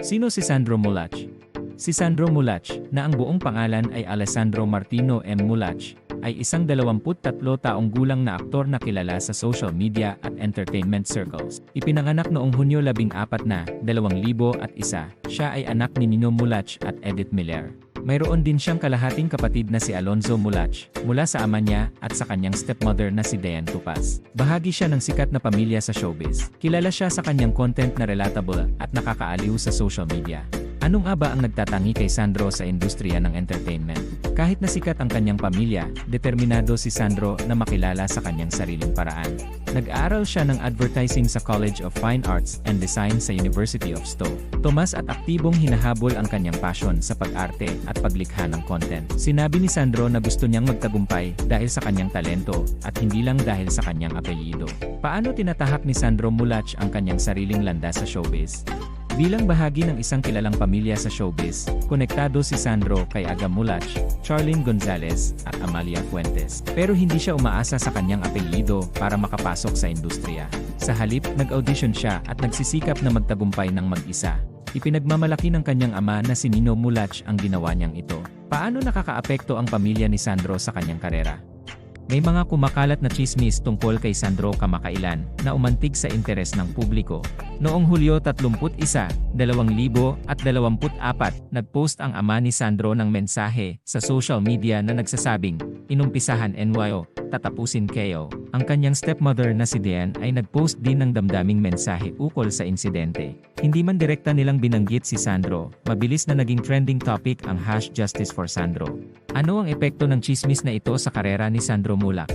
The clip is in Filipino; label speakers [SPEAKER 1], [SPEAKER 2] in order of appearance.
[SPEAKER 1] Sino si Sandro Mulach? Si Sandro Mulach, na ang buong pangalan ay Alessandro Martino M. Mulach, ay isang 23 taong gulang na aktor na kilala sa social media at entertainment circles. Ipinanganak noong Hunyo 14 na 2001, siya ay anak ni Nino Mulach at Edith Miller. Mayroon din siyang kalahating kapatid na si Alonzo Mulach, mula sa ama niya at sa kanyang stepmother na si Diane Tupas. Bahagi siya ng sikat na pamilya sa showbiz. Kilala siya sa kanyang content na relatable at nakakaaliw sa social media. Anong nga ba ang nagtatangi kay Sandro sa industriya ng entertainment? Kahit na sikat ang kanyang pamilya, determinado si Sandro na makilala sa kanyang sariling paraan. Nag-aaral siya ng advertising sa College of Fine Arts and Design sa University of Stowe. Tomas at aktibong hinahabol ang kanyang passion sa pag-arte at paglikha ng content. Sinabi ni Sandro na gusto niyang magtagumpay dahil sa kanyang talento at hindi lang dahil sa kanyang apelyido. Paano tinatahak ni Sandro Mulach ang kanyang sariling landas sa showbiz? Bilang bahagi ng isang kilalang pamilya sa showbiz, konektado si Sandro kay Aga Mulach, Charlene Gonzalez, at Amalia Fuentes. Pero hindi siya umaasa sa kanyang apelyido para makapasok sa industriya. Sa halip, nag-audition siya at nagsisikap na magtagumpay ng mag-isa. Ipinagmamalaki ng kanyang ama na si Nino Mulach ang ginawa niyang ito. Paano nakakaapekto ang pamilya ni Sandro sa kanyang karera? May mga kumakalat na chismis tungkol kay Sandro kamakailan na umantig sa interes ng publiko. Noong Hulyo 31, 2024, nagpost ang ama ni Sandro ng mensahe sa social media na nagsasabing, Inumpisahan NYO, tatapusin kayo. Ang kanyang stepmother na si Diane ay nagpost din ng damdaming mensahe ukol sa insidente. Hindi man direkta nilang binanggit si Sandro, mabilis na naging trending topic ang hash justice for Sandro. Ano ang epekto ng chismis na ito sa karera ni Sandro Mulak?